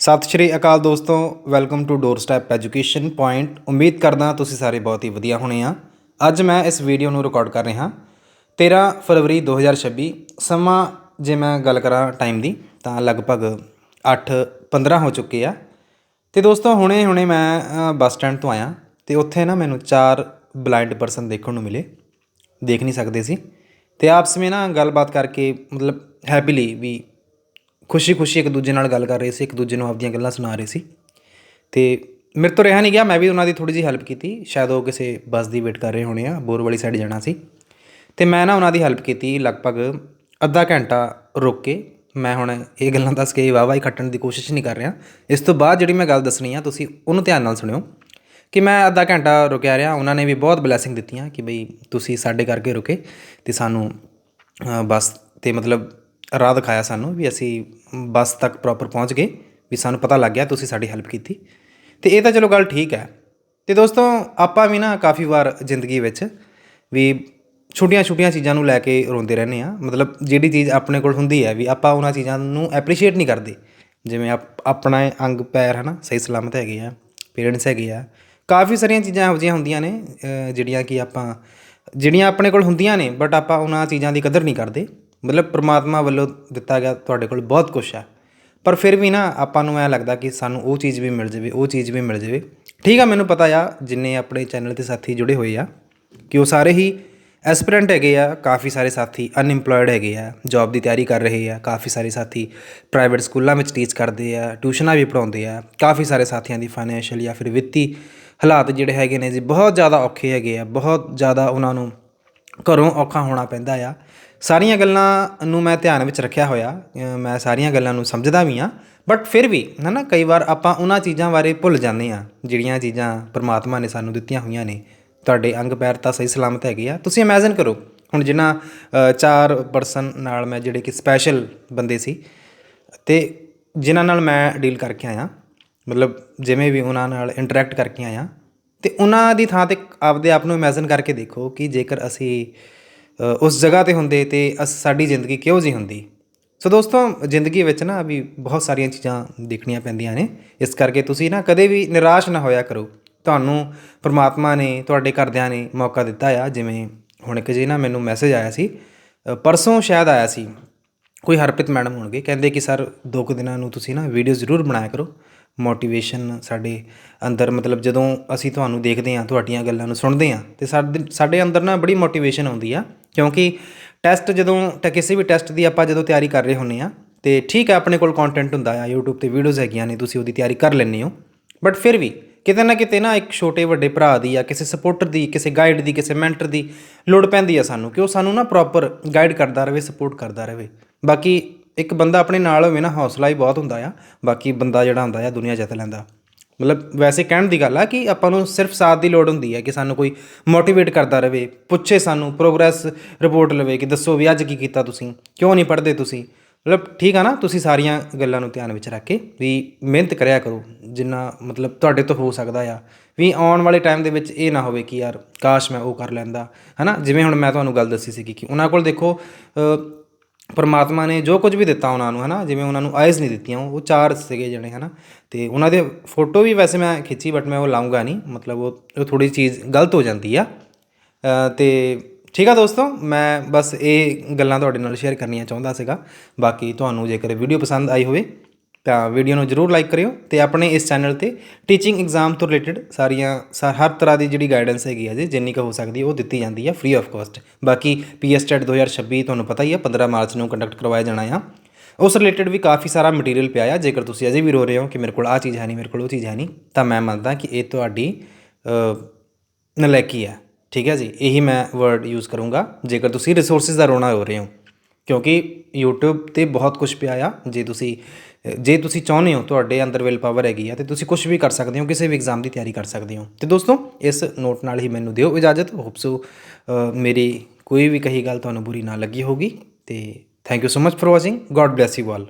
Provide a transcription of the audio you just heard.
ਸਤਿ ਸ਼੍ਰੀ ਅਕਾਲ ਦੋਸਤੋ welcome to doorstep education point ਉਮੀਦ ਕਰਦਾ ਤੁਸੀਂ ਸਾਰੇ ਬਹੁਤ ਹੀ ਵਧੀਆ ਹੋਣੇ ਆ। ਅੱਜ ਮੈਂ ਇਸ ਵੀਡੀਓ ਨੂੰ ਰਿਕਾਰਡ ਕਰ ਰਿਹਾ। 13 ਫਰਵਰੀ 2026 ਸਮਾਂ ਜੇ ਮੈਂ ਗੱਲ ਕਰਾਂ ਟਾਈਮ ਦੀ, ਤਾਂ ਲਗਭਗ 8:15 ਹੋ ਚੁੱਕੇ ਆ। ਤੇ ਦੋਸਤੋ, ਹੁਣੇ ਹੁਣੇ ਮੈਂ ਬੱਸ ਸਟੈਂਡ ਤੋਂ ਆਇਆ। ਤੇ ਉੱਥੇ ਨਾ ਮੈਨੂੰ ਚਾਰ ਬਲਾਈਂਡ ਪਰਸਨ ਦੇਖਣ ਨੂੰ ਮਿਲੇ। ਦੇਖ ਨਹੀਂ ਸਕਦੇ ਸੀ। ਤੇ ਆਪਸ ਵਿੱਚ ਨਾ ਗੱਲਬਾਤ ਕਰਕੇ ਮਤਲਬ ਹੈਪੀਲੀ ਵੀ ਖੁਸ਼ੀ-ਖੁਸ਼ੀ ਇੱਕ ਦੂਜੇ ਨਾਲ ਗੱਲ ਕਰ ਰਹੇ ਸੀ ਇੱਕ ਦੂਜੇ ਨੂੰ ਆਪਦੀਆਂ ਗੱਲਾਂ ਸੁਣਾ ਰਹੇ ਸੀ। ਤੇ ਮੇਰੇ ਤੋਂ ਰਿਹਾ ਨਹੀਂ ਗਿਆ ਮੈਂ ਵੀ ਉਹਨਾਂ ਦੀ ਥੋੜੀ ਜਿਹੀ ਹੈਲਪ ਕੀਤੀ। ਸ਼ਾਇਦ ਉਹ ਕਿਸੇ ਬੱਸ ਦੀ ਵੇਟ ਕਰ ਰਹੇ ਹੋਣੇ ਆ ਬੋਰ ਵਾਲੀ ਸਾਈਡ ਜਾਣਾ ਸੀ। ਤੇ ਮੈਂ ਨਾ ਉਹਨਾਂ ਦੀ ਹੈਲਪ ਕੀਤੀ ਲਗਭਗ ਅੱਧਾ ਘੰਟਾ ਰੁਕ ਕੇ। ਮੈਂ ਹੁਣ ਇਹ ਗੱਲਾਂ ਦੱਸ ਕੇ ਵਾਹ ਵਾਹੀ ਖੱਟਣ ਦੀ ਕੋਸ਼ਿਸ਼ ਨਹੀਂ ਕਰ ਰਿਹਾ। ਇਸ ਤੋਂ ਬਾਅਦ ਜਿਹੜੀ ਮੈਂ ਗੱਲ ਦੱਸਣੀ ਆ ਤੁਸੀਂ ਉਹਨੂੰ ਧਿਆਨ ਨਾਲ ਸੁਣਿਓ ਕਿ ਮੈਂ ਅੱਧਾ ਘੰਟਾ ਰੁਕਿਆ ਰਿਹਾ। ਉਹਨਾਂ ਨੇ ਵੀ ਬਹੁਤ ਬਲੇਸਿੰਗ ਦਿੱਤੀਆਂ ਕਿ ਬਈ ਤੁਸੀਂ ਸਾਡੇ ਕਰਕੇ ਰੁਕੇ ਤੇ ਸਾਨੂੰ ਅ, ਬੱਸ ਤੇ ਮਤਲਬ ਰਾਹ ਦਿਖਾਇਆ ਸਾਨੂੰ ਵੀ ਅਸੀਂ ਬੱਸ ਤੱਕ ਪ੍ਰੋਪਰ ਪਹੁੰਚ ਗਏ, ਵੀ ਸਾਨੂੰ ਪਤਾ ਲੱਗ ਗਿਆ ਤੁਸੀਂ ਸਾਡੀ ਹੈਲਪ ਕੀਤੀ। ਤੇ ਇਹ ਤਾਂ ਚਲੋ ਗੱਲ ਠੀਕ ਹੈ। ਤੇ ਦੋਸਤੋ, ਆਪਾਂ ਵੀ ਨਾ ਕਾਫੀ ਵਾਰ ਜ਼ਿੰਦਗੀ ਵਿੱਚ ਵੀ ਛੋਟੀਆਂ ਛੋਟੀਆਂ ਚੀਜ਼ਾਂ ਨੂੰ ਲੈ ਕੇ ਰੋਂਦੇ ਰਹਿੰਦੇ ਆ ਮਤਲਬ ਜਿਹੜੀ ਚੀਜ਼ ਆਪਣੇ ਕੋਲ ਹੁੰਦੀ ਹੈ ਵੀ ਆਪਾਂ ਉਹਨਾਂ ਚੀਜ਼ਾਂ ਨੂੰ ਐਪਰੀਸ਼ੀਏਟ ਨਹੀਂ ਕਰਦੇ। ਜਿਵੇਂ ਆਪ- ਆਪਣਾ ਅੰਗ ਪੈਰ ਹੈ ਨਾ ਸਹੀ ਸਲਾਮਤ ਹੈਗੇ ਆ ਪੇਰੈਂਟਸ ਹੈਗੇ ਆ। ਕਾਫੀ ਸਾਰੀਆਂ ਚੀਜ਼ਾਂ ਇਹੋ ਜਿਹੀਆਂ ਹੁੰਦੀਆਂ ਨੇ ਜਿਹੜੀਆਂ ਕਿ ਆਪਾਂ, ਜਿਹੜੀਆਂ ਆਪਣੇ ਕੋਲ ਹੁੰਦੀਆਂ ਨੇ ਬਟ ਆਪਾਂ ਉਹਨਾਂ ਚੀਜ਼ਾਂ ਦੀ ਕਦਰ ਨਹੀਂ ਕਰਦੇ। ਮਤਲਬ ਪ੍ਰਮਾਤਮਾ ਵੱਲੋਂ ਦਿੱਤਾ ਗਿਆ ਤੁਹਾਡੇ ਕੋਲ ਬਹੁਤ ਕੁਝ ਆ। ਪਰ ਫਿਰ ਵੀ ਨਾ ਆਪਾਂ ਨੂੰ ਐ ਲੱਗਦਾ ਕਿ ਸਾਨੂੰ ਉਹ ਚੀਜ਼ ਵੀ ਮਿਲ ਜਾਵੇ, ਉਹ ਚੀਜ਼ ਵੀ ਮਿਲ ਜਾਵੇ। ਠੀਕ ਆ, ਮੈਨੂੰ ਪਤਾ ਆ, ਜਿੰਨੇ ਆਪਣੇ ਚੈਨਲ ਤੇ ਸਾਥੀ ਜੁੜੇ ਹੋਏ ਆ, ਕਿ ਉਹ ਸਾਰੇ ਹੀ ਐਸਪੀਰੈਂਟ ਹੈਗੇ ਆ, ਕਾਫੀ ਸਾਰੇ ਸਾਥੀ ਅਨਇੰਪਲੋਇਡ ਹੈਗੇ ਆ ਜੌਬ ਦੀ ਤਿਆਰੀ ਕਰ ਰਹੇ ਆ, ਕਾਫੀ ਸਾਰੇ ਸਾਥੀ ਪ੍ਰਾਈਵੇਟ ਸਕੂਲਾਂ ਵਿੱਚ ਟੀਚ ਕਰਦੇ ਆ, ਟਿਊਸ਼ਨਾਂ ਵੀ ਪੜਾਉਂਦੇ ਆ, ਕਾਫੀ ਸਾਰੇ ਸਾਥੀਆਂ ਦੀ ਫਾਈਨੈਂਸ਼ੀਅਲ ਜਾਂ ਫਿਰ ਵਿੱਤੀ ਹਾਲਾਤ ਜਿਹੜੇ ਹੈਗੇ ਨੇ ਜੀ, ਬਹੁਤ ਜ਼ਿਆਦਾ ਔਖੇ ਹੈਗੇ ਆ, ਬਹੁਤ ਜ਼ਿਆਦਾ ਉਹਨਾਂ ਨੂੰ ਘਰੋਂ ਔਖਾ ਹੋਣਾ ਪੈਂਦਾ ਆ। ਸਾਰੀਆਂ ਗੱਲਾਂ ਨੂੰ ਮੈਂ ਧਿਆਨ ਵਿੱਚ ਰੱਖਿਆ ਹੋਇਆ। ਮੈਂ ਸਾਰੀਆਂ ਗੱਲਾਂ ਨੂੰ ਸਮਝਦਾ ਵੀ ਆ ਬਟ ਫਿਰ ਵੀ ਹੈ ਨਾ, ਕਈ ਵਾਰ ਆਪਾਂ ਉਹਨਾਂ ਚੀਜ਼ਾਂ ਬਾਰੇ ਭੁੱਲ ਜਾਂਦੇ ਆ ਜਿਹੜੀਆਂ ਚੀਜ਼ਾਂ ਪ੍ਰਮਾਤਮਾ ਨੇ ਸਾਨੂੰ ਦਿੱਤੀਆਂ ਹੋਈਆਂ ਨੇ। ਤੁਹਾਡੇ ਅੰਗ ਪੈਰ ਤਾਂ ਸਹੀ ਸਲਾਮਤ ਹੈਗੇ ਆ। ਤੁਸੀਂ ਇਮੇਜਿਨ ਕਰੋ, ਹੁਣ ਜਿਨ੍ਹਾਂ ਚਾਰ ਪਰਸਨ ਨਾਲ ਮੈਂ ਜਿਹੜੇ ਕਿ ਸਪੈਸ਼ਲ ਬੰਦੇ ਸੀ, ਤੇ ਜਿਨ੍ਹਾਂ ਨਾਲ ਮੈਂ ਡੀਲ ਕਰਕੇ ਆਇਆ। ਮਤਲਬ ਜਿਵੇਂ ਵੀ ਉਹਨਾਂ ਨਾਲ ਇੰਟਰੈਕਟ ਕਰਕੇ ਆਇਆ। ਅਤੇ ਉਹਨਾਂ ਦੀ ਥਾਂ ਤੇ ਆਪਦੇ ਆਪ ਨੂੰ ਇਮੇਜਿਨ ਕਰਕੇ ਦੇਖੋ ਕਿ ਜੇਕਰ ਅਸੀਂ ਉਸ ਜਗ੍ਹਾ ਤੇ ਹੁੰਦੇ ਤਾਂ ਅਸ, ਸਾਡੀ ਜ਼ਿੰਦਗੀ ਕਿਹੋ ਜਿਹੀ ਹੁੰਦੀ। ਸੋ ਦੋਸਤੋ, ਜ਼ਿੰਦਗੀ ਵਿੱਚ ਨਾ ਵੀ ਬਹੁਤ ਸਾਰੀਆਂ ਚੀਜ਼ਾਂ ਦੇਖਣੀਆਂ ਪੈਂਦੀਆਂ ਨੇ। ਇਸ ਕਰਕੇ ਤੁਸੀਂ ਨਾ ਕਦੇ ਵੀ ਨਿਰਾਸ਼ ਨਾ ਹੋਇਆ ਕਰੋ। ਤੁਹਾਨੂੰ ਪ੍ਰਮਾਤਮਾ ਨੇ, ਤੁਹਾਡੇ ਘਰਦਿਆਂ ਨੇ ਮੌਕਾ ਦਿੱਤਾ ਆ। ਜਿਵੇਂ ਹੁਣ ਇੱਕ ਜੀ ਨਾ ਮੈਨੂੰ ਮੈਸੇਜ ਆਇਆ ਸੀ। ਪਰਸੋਂ ਸ਼ਾਇਦ ਆਇਆ ਸੀ। ਕੋਈ ਹਰਪ੍ਰੀਤ ਮੈਡਮ ਹੋਣਗੇ। ਕਹਿੰਦੇ ਕਿ, ਸਰ, ਦੋ ਕੁ ਦਿਨਾਂ ਨੂੰ ਤੁਸੀਂ ਨਾ ਵੀਡੀਓ ਜ਼ਰੂਰ ਬਣਾਇਆ ਕਰੋ। ਮੋਟੀਵੇਸ਼ਨ ਸਾਡੇ ਅੰਦਰ, ਮਤਲਬ ਜਦੋਂ ਅਸੀਂ ਤੁਹਾਨੂੰ ਦੇਖਦੇ ਹਾਂ, ਤੁਹਾਡੀਆਂ ਗੱਲਾਂ ਨੂੰ ਸੁਣਦੇ ਹਾਂ ਅਤੇ ਸਾਡੇ ਸਾਡੇ ਅੰਦਰ ਨਾ ਬੜੀ ਮੋਟੀਵੇਸ਼ਨ ਆਉਂਦੀ ਆ, ਕਿਉਂਕਿ ਟੈਸਟ ਜਦੋਂ, ਤਾਂ ਕਿਸੇ ਵੀ ਟੈਸਟ ਦੀ ਆਪਾਂ ਜਦੋਂ ਤਿਆਰੀ ਕਰ ਰਹੇ ਹੁੰਨੇ ਆ ਤੇ ਠੀਕ ਹੈ ਆਪਣੇ ਕੋਲ ਕੰਟੈਂਟ ਹੁੰਦਾ ਆ, YouTube ਤੇ ਵੀਡੀਓਜ਼ ਹੈਗੀਆਂ ਨੇ, ਤੁਸੀਂ ਉਹਦੀ ਤਿਆਰੀ ਕਰ ਲੈਂਦੇ ਹੋ ਬਟ ਫਿਰ ਵੀ ਕਿਤੇ ਨਾ ਕਿਤੇ ਨਾ ਇੱਕ ਛੋਟੇ ਵੱਡੇ ਭਰਾ ਦੀ ਜਾਂ ਕਿਸੇ ਸਪੋਰਟਰ ਦੀ, ਕਿਸੇ ਗਾਈਡ ਦੀ, ਕਿਸੇ ਮੈਂਟਰ ਦੀ ਲੋੜ ਪੈਂਦੀ ਆ ਸਾਨੂੰ, ਕਿ ਉਹ ਸਾਨੂੰ ਨਾ ਪ੍ਰੋਪਰ ਗਾਈਡ ਕਰਦਾ ਰਹੇ ਸਪੋਰਟ ਕਰਦਾ ਰਹੇ। ਬਾਕੀ ਇੱਕ ਬੰਦਾ ਆਪਣੇ ਨਾਲ ਹੋਵੇ ਨਾ, ਹੌਸਲਾ ਹੀ ਬਹੁਤ ਹੁੰਦਾ ਆ। ਬਾਕੀ ਬੰਦਾ ਜਿਹੜਾ ਹੁੰਦਾ ਆ, ਦੁਨੀਆ ਜਿੱਤ ਲੈਂਦਾ। ਮਤਲਬ ਵੈਸੇ ਕਹਿਣ ਦੀ ਗੱਲ ਆ ਕਿ ਆਪਾਂ ਨੂੰ ਸਿਰਫ ਸਾਥ ਦੀ ਲੋੜ ਹੁੰਦੀ ਹੈ ਕਿ ਸਾਨੂੰ ਕੋਈ ਮੋਟੀਵੇਟ ਕਰਦਾ ਰਹੇ ਪੁੱਛੇ ਸਾਨੂੰ ਪ੍ਰੋਗਰੈਸ ਰਿਪੋਰਟ ਲਵੇ ਕਿ ਦੱਸੋ ਵੀ ਅੱਜ ਕੀ ਕੀਤਾ ਤੁਸੀਂ, ਕਿਉਂ ਨਹੀਂ ਪੜ੍ਹਦੇ ਤੁਸੀਂ। ਮਤਲਬ ਠੀਕ ਆ ਨਾ, ਤੁਸੀਂ ਸਾਰੀਆਂ ਗੱਲਾਂ ਨੂੰ ਧਿਆਨ ਵਿੱਚ ਰੱਖ ਕੇ ਵੀ ਮਿਹਨਤ ਕਰਿਆ ਕਰੋ, ਜਿੰਨਾ ਮਤਲਬ ਤੁਹਾਡੇ ਤੋਂ ਹੋ ਸਕਦਾ ਆ। ਵੀ ਆਉਣ ਵਾਲੇ ਟਾਈਮ ਦੇ ਵਿੱਚ ਇਹ ਨਾ ਹੋਵੇ ਕਿ ਯਾਰ, ਕਾਸ਼ ਮੈਂ ਉਹ ਕਰ ਲੈਂਦਾ। ਹਨਾ? ਜਿਵੇਂ ਹੁਣ ਮੈਂ ਤੁਹਾਨੂੰ ਗੱਲ ਦੱਸੀ ਸੀ ਕਿ ਉਹਨਾਂ ਕੋਲ ਦੇਖੋ ਪਰਮਾਤਮਾ ਨੇ ਜੋ ਕੁਝ ਵੀ ਦਿੱਤਾ ਉਹਨਾਂ ਨੂੰ ਹੈ ਨਾ ਜਿਵੇਂ ਉਹਨਾਂ ਨੂੰ ਆਈਜ਼ ਨਹੀਂ ਦਿੱਤੀਆਂ ਉਹ ਚਾਰ ਸੀਗੇ ਜਿਹੜੇ ਹੈ ਨਾ ਅਤੇ ਉਹਨਾਂ ਦੇ ਫੋਟੋ ਵੀ ਵੈਸੇ ਮੈਂ ਖਿੱਚੀ ਬਟ ਮੈਂ ਉਹ ਲਾਉਂਗਾ ਨਹੀਂ। ਮਤਲਬ ਉਹ ਉਹ ਥੋੜੀ ਚੀਜ਼ ਗਲਤ ਹੋ ਜਾਂਦੀ ਆ। ਅ, ਤੇ ਠੀਕ ਆ ਦੋਸਤੋ ਮੈਂ ਬਸ ਇਹ ਗੱਲਾਂ ਤੁਹਾਡੇ ਨਾਲ ਸ਼ੇਅਰ ਕਰਨੀਆਂ ਚਾਹੁੰਦਾ ਸੀਗਾ। ਬਾਕੀ ਤੁਹਾਨੂੰ ਜੇਕਰ ਵੀਡੀਓ ਪਸੰਦ ਆਈ ਹੋਵੇ ਤਾਂ ਵੀਡੀਓ ਨੂੰ ਜਰੂਰ ਲਾਈਕ ਕਰਿਓ ਤੇ ਆਪਣੇ ਇਸ ਚੈਨਲ ਤੇ ਟੀਚਿੰਗ ਐਗਜ਼ਾਮ ਤੋਂ ਰਿਲੇਟਡ ਸਾਰੀਆਂ ਸਾ- ਹਰ ਤਰ੍ਹਾਂ ਦੀ ਜਿਹੜੀ ਗਾਈਡੈਂਸ ਹੈਗੀ ਆ ਜੀ ਜਿੰਨੀ ਕੁ ਹੋ ਸਕਦੀ ਹੈ ਉਹ ਦਿੱਤੀ ਜਾਂਦੀ ਹੈ ਫ੍ਰੀ ਆਫ ਕਾਸਟ ਬਾਕੀ ਪੀਐਸ ਟੈਟ 2026 ਤੁਹਾਨੂੰ ਪਤਾ ਹੀ ਹੈ 15 ਮਾਰਚ ਨੂੰ ਕੰਡਕਟ ਕਰਵਾਇਆ ਜਾਣਾ ਆ। ਉਸ ਰਿਲੇਟਡ ਵੀ ਕਾਫੀ ਸਾਰਾ ਮਟੀਰੀਅਲ ਪਿਆ ਆ ਜੇਕਰ ਤੁਸੀਂ ਅਜੇ ਵੀ ਰੋ ਰਹੇ ਹੋ ਕਿ ਮੇਰੇ ਕੋਲ ਆ ਚੀਜ਼ ਹੈ ਨਹੀਂ ਮੇਰੇ ਕੋਲ ਉਹ ਚੀਜ਼ ਹੈ ਨਹੀਂ ਤਾਂ ਮੈਂ ਮੰਨਦਾ ਕਿ ਇਹ ਤੁਹਾਡੀ ਅ, ਨਲਾਇਕੀ ਹੈ ਠੀਕ ਹੈ ਜੀ? ਇਹੀ ਮੈਂ ਵਰਡ ਯੂਜ਼ ਕਰੂੰਗਾ। ਜੇਕਰ ਤੁਸੀਂ ਰਿਸੋਰਸਿਸ ਦਾ ਰੋਣਾ ਹੋ ਰਹੇ ਹੋ ਕਿਉਂਕਿ YouTube ਤੇ ਬਹੁਤ ਕੁਝ ਪਿਆ ਆ। ਜੇ ਤੁਸੀਂ ਜੇ ਤੁਸੀਂ ਚਾਹੁੰਦੇ ਹੋ ਤੁਹਾਡੇ ਅੰਦਰ ਵਿਲ ਪਾਵਰ ਹੈਗੀ ਆ ਤੇ ਤੁਸੀਂ ਕੁਝ ਵੀ ਕਰ ਸਕਦੇ ਹੋ, ਕਿਸੇ ਵੀ ਐਗਜ਼ਾਮ ਦੀ ਤਿਆਰੀ ਕਰ ਸਕਦੇ ਹੋ। ਤੇ ਦੋਸਤੋ, ਇਸ ਨੋਟ ਨਾਲ ਹੀ ਮੈਨੂੰ ਦਿਓ ਇਜਾਜ਼ਤ। ਹੋਪਸੋ ਮੇਰੀ ਕੋਈ ਵੀ ਕਹੀ ਗੱਲ ਤੁਹਾਨੂੰ ਬੁਰੀ ਨਾ ਲੱਗੀ ਹੋਗੀ ਤੇ thank you so much for watching God bless you all